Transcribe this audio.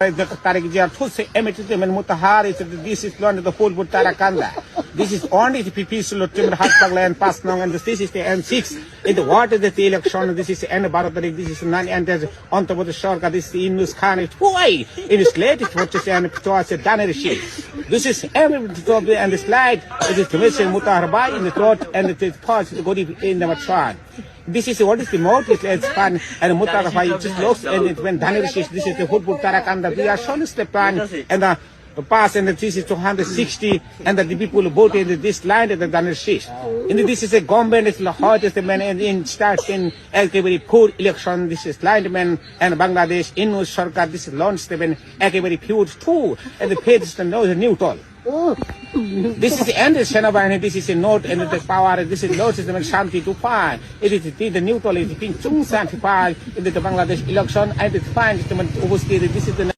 Tariq Jia Tusi Emetitim and Mutahar is this is London the full Tarakanda. This is only the PP Sulutim Hatpagla and Pasnong and this is the N6 in the water that the election this is N Baratari this is none and on top of the Shorka this is the Inus Khan. Why? It is late it what to say and to us a Danerishi. This is top and the slide. It is Commission Mutaharbai in the throat and it is parts to go in the Matran. This is what is the motive it's fun and Mutarafai just looks and it when Danerishi this is the football Tarakanda we are shown the plan and the pass and the this is 260 and that the people voted in this land and the Danershish. And this is a government it's the hottest man and in starts in every poor election this is landman and Bangladesh in Sarkar this is launch seven every huge too and the page is the neutral. This is the end of Shanabani, this is a note and the power, this is Lord system and Shanti to find. It is the, the neutral is being five in the Bangladesh election and it finds the Ubusiri, this is the